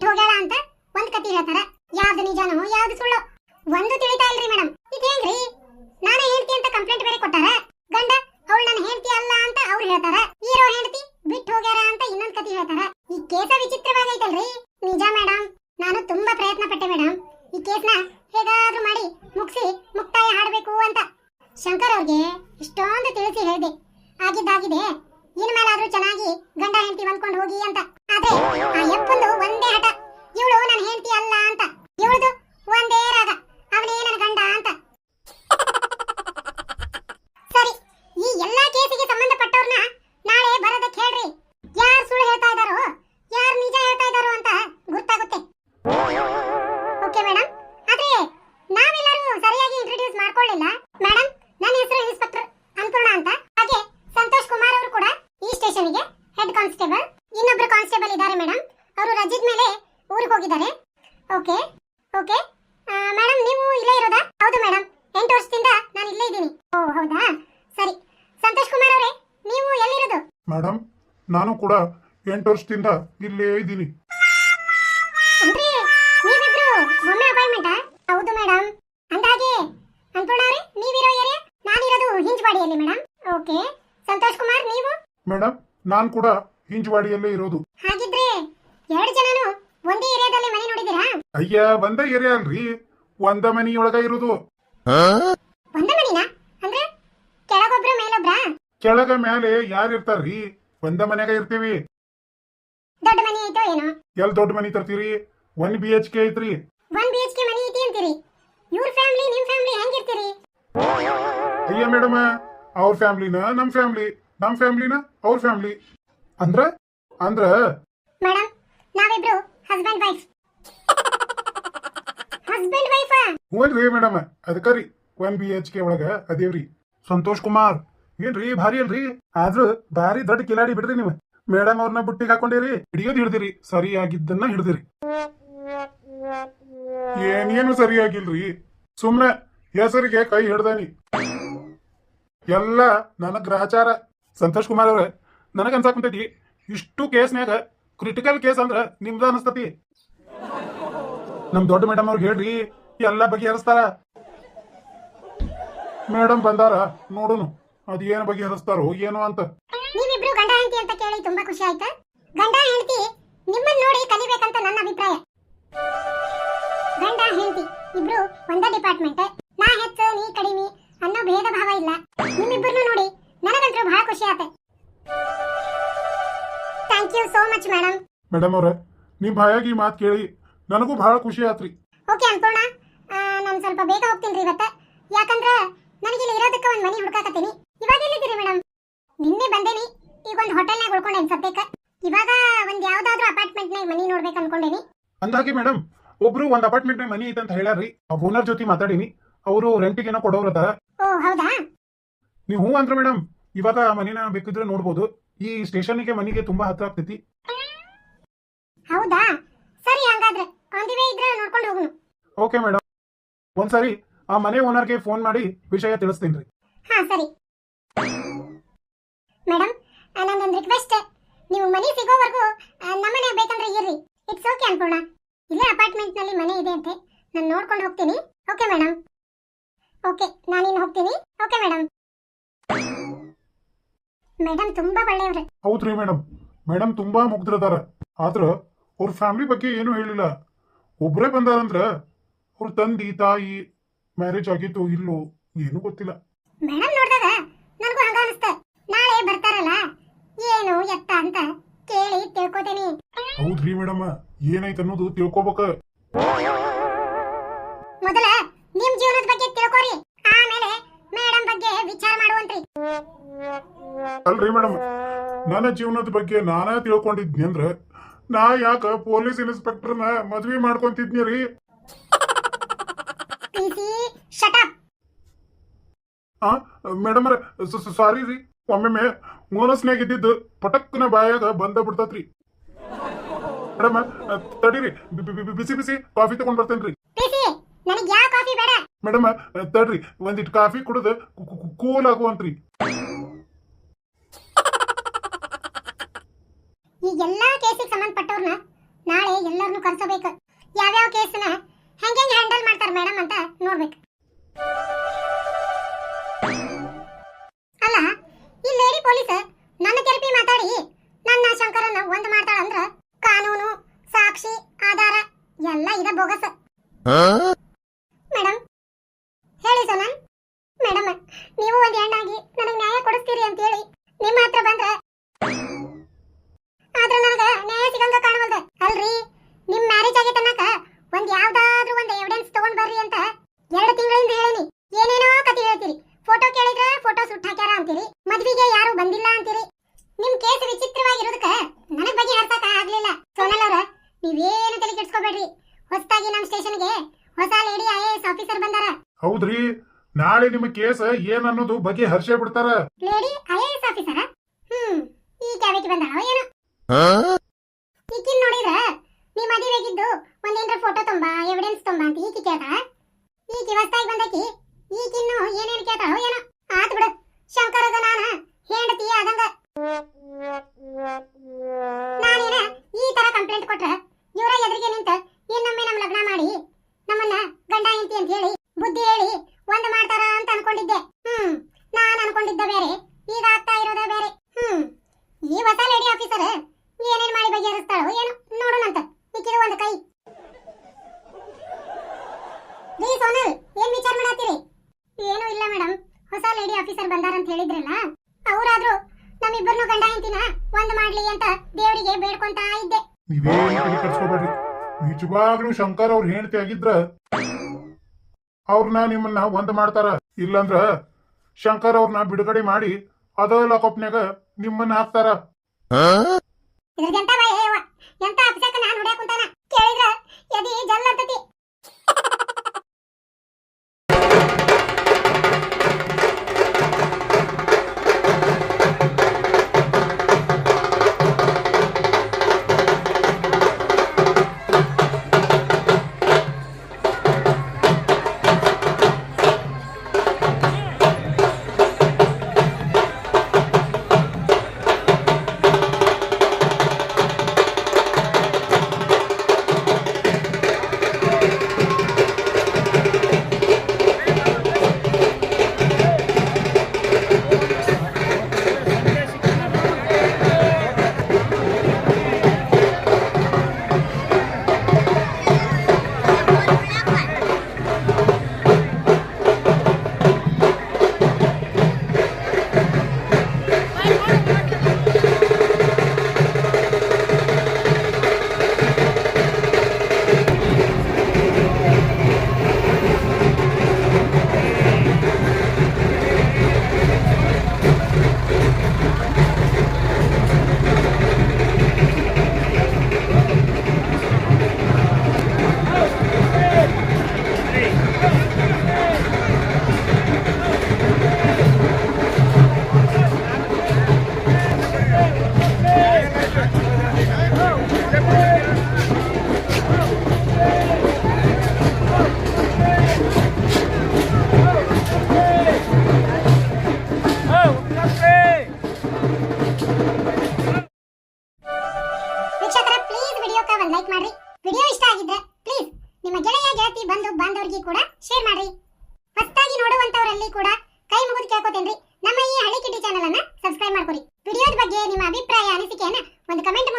ಬಿಟ್ಟು ಹೋಗ್ಯಾಳ ಅಂತ ಒಂದ್ ಕತಿ ಹೇಳ್ತಾರ. ಯಾವ್ದು ನಿಜಾನೋ, ಯಾವ್ದು ಸುಳ್ಳು. ಒಂದು ತಿಳಿತಾ ಇಲ್ರಿ ಮೇಡಮ್ ಇದೇನ್ರಿ ನಾನು ಹೇಳ್ತಿ ಅಂತ ಕಂಪ್ಲೇಂಟ್ ಬೇರೆ ಕೊಟ್ಟಾರ. ಗಂಡ, ಅವಳು ನನ್ನ ಹೆಂಡತಿ ಅಲ್ಲ ಅಂತ ಅವ್ರು ಹೇಳ್ತಾರ. ಈರೋ ಹೆಂಡತಿ ಬಿಟ್ಟು ಹೋಗ್ಯಾರ ಅಂತ ಇನ್ನೊಂದ್ ಕತಿ ಹೇಳ್ತಾರ. ಈ ಕೇಸ ವಿಚಿತ್ರವಾಗೈತಲ್ರಿ ನಿಜ ಮೇಡಮ್ ನಾನು ತುಂಬಾ ಪ್ರಯತ್ನ ಪಟ್ಟೆ ಮೇಡಮ್ ಈ ಕೇಸ್ನ ಹೇಗಾದ್ರೂ ಮಾಡಿ ಮುಗಿಸಿ ಮುಕ್ತಾಯ ಹಾಡಬೇಕು ಅಂತ. ಶಂಕರ್ ಅವ್ರಿಗೆ ಇಷ್ಟೊಂದು ತಿಳಿಸಿ ಹೇಳಿದೆ. ಆಗಿದ್ದಾಗಿದೆ. ಇನ್ ಮೇಲಾದ್ರೂ ಚೆನ್ನಾಗಿ ಗಂಡ ಹೆಂಡತಿ ಹೊಂದ್ಕೊಂಡು ಹೋಗಿ ಅಂತ. ಆದ್ರೆ ಆ ಎಪ್ಪಂದು ಒಂದೇ ಹಠ. ಇವಳು ನನ್ನ ಹೆಂಡತಿ ಅಲ್ಲ ಅಂತ. ಇವಳದು ಒಂದೇ ರಾಗ ಅವನೇ ನನ್ನ ಗಂಡ ಅಂತ ಸರಿ ಈ ಎಲ್ಲಾ ಕೇಸಿಗೆ ಸಂಬಂಧಪಟ್ಟವ್ರನ್ನ ನಾಳೆ ಬರೋದಕ್ಕೆ ಹೇಳ್ರಿ ಯಾರು ಸುಳ್ಳು ಹೇಳ್ತಾ ಇದಾರೋ ಯಾರು ನಿಜ ಹೇಳ್ತಾ ಇದಾರೋ ಅಂತ ಗೊತ್ತಾಗುತ್ತೆ ಓಕೆ ಮೇಡಮ್ ಆದ್ರೆ ನಾವೆಲ್ಲರೂ ಸರಿಯಾಗಿ ಇಂಟ್ರೊಡ್ಯೂಸ್ ಮಾಡ್ಕೊಳ್ಳಿಲ್ಲ ಮೇಡಮ್ ನನ್ನ ಹೆಸರು ಇನ್ಸ್ಪೆಕ್ಟರ್ ಅನ್ನಪೂರ್ಣ ಅಂತ ಹಾಗೆ ಸಂತೋಷ್ ಕುಮಾರ್ ಅವರು ಕೂಡ ಈ ಸ್ಟೇಷನ್ಗೆ ಹೆಡ್ ಕಾನ್ಸ್ಟೇಬಲ್ ಇನ್ನೊಬ್ರು ಕಾನ್ಸ್ಟೇಬಲ್ ಇದ್ದಾರೆ ಮೇಡಮ್ ಅವರು ರಜದ ಮೇಲೆ ಊರಿಗೆ ಹೋಗಿದ್ದಾರೆ ಓಕೆ ಓಕೆ ಮೇಡಮ್ ನೀವು ಇಲ್ಲೇ ಇರೋದಾ ಹೌದು ಮೇಡಮ್ ಎಂಟು ವರ್ಷದಿಂದ ನಾನು ಇಲ್ಲೇ ಇದ್ದೀನಿ ಓ ಹೌದಾ ಸರಿ ಸಂತೋಷ್ ಕುಮಾರ್ ಅವರೇ ನೀವು ಎಲ್ಲಿರೋದು ಮೇಡಮ್ ನಾನು ಕೂಡ ಎಂಟು ವರ್ಷದಿಂದ ಇಲ್ಲೇ ಇದ್ದೀನಿ. ಅಂದ್ರೆ ನೀವಿಬ್ರು ಒಮ್ಮೆ ಅಪಾಯಿಂಟ್ಮೆಂಟಾ ಹೌದು ಮೇಡಮ್ ಅಂದಾಗೆ ಅನ್ಪೂರ್ಣ ಅವರೇ ನೀವಿರೋ ಏರಿಯಾ ನಾನಿರೋದು ಹಿಂಜ್ವಾಡಿಯಲ್ಲಿ ಮೇಡಮ್ ಓಕೆ. ಸಂತೋಷ್ ಕುಮಾರ್ ನೀವು? ಮೇಡಮ್ ನಾನು ಕೂಡ ಹಿಂಜವಾಡಿಯಲ್ಲೇ ಇರೋದು. ಹಾಗಿದ್ರೆ ಎರಡು ಜನನು ಒಂದೇ ಏರಿಯಾದಲ್ಲಿ ಮನೆ ನೋಡಿದ್ದೀರಾ? ಅಯ್ಯ ಒಂದೇ ಏರಿಯಾ ಅಲ್ರಿ. ಒಂದ ಮನಿಯೊಳಗ ಇರೋದು. ಒಂದ ಮನಿನಾ? ಕೆಳಗ ಮ್ಯಾಲೆ ಯಾರು ಇರ್ತಾರ್ರಿ ಒಂದ ಮನ್ಯಾಗ ಇರ್ತೀವಿ. ದೊಡ್ಡ ಮನೆ ಐತೋ ಏನೋ? ಎಲ್ ದೊಡ್ಡ ಮನಿ ತರ್ತೀರಿ? ಒನ್ ಬಿ ಎಚ್ ಕೆ ಐತ್ರಿ. ಒನ್ ಬಿ ಎಚ್ ಕೆ ಮನೆ ಐತಿ ಅಂತೀರಿ. ಇವ್ರ ಫ್ಯಾಮಿಲಿ ನಿಮ್ ಫ್ಯಾಮಿಲಿ ಹೆಂಗಿರ್ತೀರಿ ಅಯ್ಯ ಮೇಡಮ್ ಅವ್ರ ಫ್ಯಾಮಿಲಿನ ನಮ್ ಫ್ಯಾಮಿಲಿ ನಮ್ ಫ್ಯಾಮಿಲಿನ ಅವ್ರ ಫ್ಯಾಮಿಲಿ ಅಂದ್ರ? ಅಂದ್ರ? ಮೇಡಮ್ ನಾವಿಬ್ರು ಹಸ್ಬೆಂಡ್ ವೈಫ್ ಹಸ್ಬೆಂಡ್ ವೈಫಾ ಹ್ಞೂನ್ರಿ ಮೇಡಮ್ ಅದಕ್ಕರಿ ಒನ್ ಬಿ ಎಚ್ ಕೆ ಒಳಗ ಅದೇವ್ರಿ. ಸಂತೋಷ್ ಕುಮಾರ್. ಏನ್ರಿ, ಭಾರಿ ಅಲ್ರಿ? ಆದ್ರೂ ಭಾರಿ ದೊಡ್ಡ ಕಿಲಾಡಿ ಬಿಡ್ರಿ ನೀವು. ಮೇಡಮ್ ಅವ್ರನ್ನ ಬುಟ್ಟಿಗೆ ಹಾಕೊಂಡಿರಿ, ಹಿಡಿಯೋದ್ ಹಿಡ್ದಿರಿ, ಸರಿಯಾಗಿದ್ದನ್ನ ಹಿಡ್ದಿರಿ. ಏನೇನು ಸರಿಯಾಗಿಲ್ರಿ? ಸುಮ್ನೆ ಹೆಸರಿಗೆ ಕೈ ಹಿಡ್ದಾನಿ. ಎಲ್ಲ ನನ್ನ ಗ್ರಹಚಾರ. ಸಂತೋಷ್ ಕುಮಾರ್ ಅವ್ರ, ನನಗ ಅನ್ಸಾಕುಂತೈತಿ, ಇಷ್ಟು ಕೇಸ್ನ್ಯಾಗ ಕ್ರಿಟಿಕಲ್ ಕೇಸ್ ಅಂದ್ರ ನಿಮ್ದ ಅನಸ್ತತಿ. ನಮ್ ದೊಡ್ಡ ಮೇಡಮ್ ಅವ್ರಿಗೆ ಹೇಳ್ರಿ, ಎಲ್ಲ ಬಗೆಹರಿಸ್ತಾರ. ಮೇಡಮ್ ಬಂದಾರ, ನೋಡುನು. ಅದ್ ಬಗ್ಗೆ ಹರಿಸ್ತಾರೋ ಏನೋ ಅಂತ. ನೀವಿಬ್ರು ಗಂಡ ಹೆಂಡತಿ ಅಂತ ಕೇಳಿ ತುಂಬಾ ಖುಷಿ ಆಯ್ತು? ಗಂಡ ಹೆಂಡತಿ ನಿಮ್ಮನ್ನ ನೋಡಿ ಕಲಿಬೇಕಂತ ನನ್ನ ಅಭಿಪ್ರಾಯ. ಗಂಡ ಹೆಂಡತಿ ಇಬ್ರು ಒಂದೇ ಡಿಪಾರ್ಟ್ಮೆಂಟ್ ನಾ ಹೆಚ್ಚು ನೀ ಕಡಿಮೆ ಅನ್ನೋ ಭೇದ ಭಾವ ಇಲ್ಲ. ನಿಮ್ಮಿಬ್ಬರನ್ನು ನೋಡಿ ನನಗಂತೂ ಬಹಳ ಖುಷಿ ಆತ. Thank you so much madam madam ಅವರೇ ನಿಮ್ಮ ಬಾಯಾಗಿ ಈ ಮಾತು ಕೇಳಿ ನನಗೂ ಬಹಳ ಖುಷಿ ಆತ್ರಿ. ಓಕೆ ಅನ್ಪೂರ್ಣ ನಾನು ಸ್ವಲ್ಪ ಬೇಗ ಹೋಗ್ತೀನಿ ಇವತ್ತ. ಯಾಕಂದ್ರೆ ನನಗೆ ಇಲ್ಲಿ ಇರೋದಕ್ಕೆ ಒಂದು ಮನೆ ಹುಡ್ಕಾಕತ್ತೀನಿ. ಇವಾಗ ಎಲ್ಲಿದ್ದೀರಿ ಮೇಡಮ್? ನಿನ್ನೆ ಬಂದೇನಿ ಈಗ ಒಂದು ಹೋಟೆಲ್ನಾಗ ಉಳ್ಕೊಂಡೇನಿ ಸದ್ಯಕ್ಕೆ. ಇವಾಗ ಒಂದು ಯಾವ್ದಾದ್ರು ಅಪಾರ್ಟ್ಮೆಂಟ್ನಾಗ ಮನೆ ನೋಡ್ಬೇಕು ಅನ್ಕೊಂಡೇನಿ. ಅಂದಾಗೆ ಮೇಡಮ್ ಒಬ್ರು ಒಂದ್ ಅಪಾರ್ಟ್ಮೆಂಟ್ ಮನಿ ಐತೆ ಅಂತ ಹೇಳ್ಯಾರ್ರಿ. ಆ ಓನರ್ ಜೊತೆ ಮಾತಾಡೀನಿ. ಅವರು ರೆಂಟ್ ಕೊಡೋರ್ ಅದಾರ. ಓ ಹೌದಾ? ನೀವು ಹ್ಞೂ ಅಂದ್ರ ಮೇಡಮ್ ಇವಾಗ ಆ ಮನಿನ ಬೇಕಿದ್ರೆ ನೋಡ್ಬೋದು. ಈ ಸ್ಟೇಷನ್ಗೆ ಮನಿಗೆ ತುಂಬಾ ಹತ್ರ ಆಗ್ತೈತಿ. ಹೌದಾ? ಸರಿ ಹಂಗಾದ್ರೆ. ಆನ್ ದಿ ವೇ ಇದ್ರೆ ನೋಡ್ಕೊಂಡು ಓಕೆ ಮೇಡಮ್. ಒಂದ್ಸರಿ ಆ ಮನೆ ಓನರ್ಗೆ ಫೋನ್ ಮಾಡಿ ವಿಷಯ ತಿಳಿಸ್ತೀನಿ ಹಾ ಸರಿ. ಮೇಡಮ್ ನಂದೊಂದು ರಿಕ್ವೆಸ್ಟ್ ನೀವು ಮನೆ ಸಿಗೋವರೆಗೂ ನಮ್ಮನೆ ಬೇಕಂದ್ರೆ ಇರ್ರಿ. ಇಟ್ಸ್ ಓಕೆ ಅನ್ಪೂರ್ಣ ಇಲ್ಲೇ ಅಪಾರ್ಟ್ಮೆಂಟ್ನಲ್ಲಿ ಮನೆ ಇದೆ ಅಂತೆ. ನಾನು ನೋಡ್ಕೊಂಡು ಹೋಗ್ತೀನಿ. ಓಕೆ ಮೇಡಮ್ ಓಕೆ ನಾನಿನ್ನು ಹೋಗ್ತೀನಿ. ಓಕೆ ಮೇಡಮ್ ಮೇಡಮ್ ತುಂಬಾ ಒಳ್ಳೆಯವ್ರೆ. ಹೌದ್ರಿ ಮೇಡಮ್ ಮೇಡಮ್ ತುಂಬಾ ಮುಗ್ದ್ರದಾರ. ಆದ್ರ ಅವ್ರ ಫ್ಯಾಮಿಲಿ ಬಗ್ಗೆ ಏನು ಹೇಳಿಲ್ಲ. ಒಬ್ರೇ ಬಂದಾರಂದ್ರ ಅವ್ರ ತಂದಿ ತಾಯಿ ಮ್ಯಾರೇಜ್ ಆಗಿತ್ತು ಇಲ್ಲೋ ಏನು ಗೊತ್ತಿಲ್ಲ. ಮೇಡಮ್ ನೋಡಿದಾಗ ನನಗೂ ಹಂಗ ಅನಿಸ್ತ ನಾಳೆ ಬರ್ತಾರಲ್ಲ ಏನು ಎತ್ತ ಅಂತ ಕೇಳಿ ತಿಳ್ಕೊತೀನಿ ಹೌದ್ರಿ ಮೇಡಮ್ ಏನೈತೆ ಅನ್ನೋದು ತಿಳ್ಕೊಬೇಕ. ಮೊದಲ ನಿಮ್ ಜೀವನದ ಬಗ್ಗೆ ತಿಳ್ಕೊರಿ. ಆಮೇಲೆ ಮೇಡಮ್ ಬಗ್ಗೆ ವಿಚಾರ ಮಾಡುವಂತ್ರಿ. ಅಲ್ರಿ ಮೇಡಮ್ ನನ್ನ ಜೀವನದ ಬಗ್ಗೆ ನಾನೇ ತಿಳ್ಕೊಂಡಿದ್ನಿ ಅಂದ್ರ ನಾ ಯಾಕ ಪೊಲೀಸ್ ಇನ್ಸ್ಪೆಕ್ಟರ್ನ ಮದ್ವಿ ಮಾಡ್ಕೊಂತಿದ್ನಿ ರೀ? ಶಟ್ ಅಪ್ ಆ ಮೇಡಮ್ ಸಾರಿ ರೀ. ಒಮ್ಮೆಮ್ಮೆ ಮೋನಸ್ನಾಗ ಇದ್ದಿದ್ದು ಪಟಕ್ನ ಬಾಯಾಗ ಬಂದ ಬಿಡ್ತತ್ರಿ. ಮೇಡಮ್ ತಡೀರಿ. ಬಿಸಿ ಬಿಸಿ ಕಾಫಿ ತಗೊಂಡ್ ಬರ್ತೇನ್ರಿ. ನನಗೆ ಯಾವ ಕಾಫಿ ಬೇಡ? ಮೇಡಮ್ ತಡ್ರಿ. ಒಂದಿಟ್ ಕಾಫಿ ಕುಡಿದು ಕೂಲ್ ಆಗುವಂತ್ರಿ. ಈ ಎಲ್ಲಾ ಕೇಸಿಗೆ ಸಂಬಂಧಪಟ್ಟವ್ರನ್ನ ನಾಳೆ ಎಲ್ಲರನ್ನು ಕರೆಸಬೇಕು. ಯಾವ್ಯಾವ ಕೇಸನ್ನ ಹೆಂಗೆ ಹ್ಯಾಂಡಲ್ ಮಾಡ್ತಾರೆ ಮೇಡಮ್ ಅಂತ ನೋಡ್ಬೇಕು. ನಾಳೆ ನಿಮ್ಮ ಕೇಸ್ ಏನನ್ನೋದು ಬಗ್ಗೆ ಹರ್ಷೆ ಬಿಡ್ತಾರ? ಲೇಡಿ ಐಎಎಸ್ ಹ್ಮ್ ಈ ಈಕಿನ್ ನೀ ಒಂದೇನ್ರ ಫೋಟೋ ತುಂಬಾ ಎವಿಡೆನ್ಸ್ ತುಂಬಾ ಈಕಿ ಏನೇನ್ ಬಿಡು ಹೆಂಡತಿ ಆದಂಗ. ನೀವೇನು ಕಲ್ಸ್ಕೊಬೇಡ್ರಿ ನಿಜವಾಗ್ಲೂ ಶಂಕರ್ ಅವ್ರ ಹೆಂಡತಿ ಆಗಿದ್ರ ಅವ್ರನ್ನ ನಿಮ್ಮನ್ನ ಒಂದ್ ಮಾಡ್ತಾರ? ಇಲ್ಲಂದ್ರ ಶಂಕರ್ ಅವ್ರನ್ನ ಬಿಡುಗಡೆ ಮಾಡಿ ಅದ ಲಾಕಪ್ನ್ಯಾಗ ನಿಮ್ಮನ್ನ ಹಾಕ್ತಾರ. ಎಂತ ಎಂತ ಅಪ್ಸಕ ನಾನು ಹೊಡ್ಯಾಕ ಕುಂತಾನ? ಕೇಳಿದ್ರ? ಎದಿ ಜಲ್ ಕೂಡ ಕೈ ಮುಗಿದು ಕೇಳ್ಕೊತೇನ್ರಿ. ನಮ್ಮ ಈ ಹಳ್ಳಿ ಕಿಟ್ಟಿ ಚಾನಲ್ ಅನ್ನ ಸಬ್ಸ್ಕ್ರೈಬ್ ಮಾಡ್ಕೊರಿ. ವಿಡಿಯೋದ ಬಗ್ಗೆ ನಿಮ್ಮ ಅಭಿಪ್ರಾಯ, ಅನಿಸಿಕೆಯನ್ನ ಒಂದು ಕಮೆಂಟ್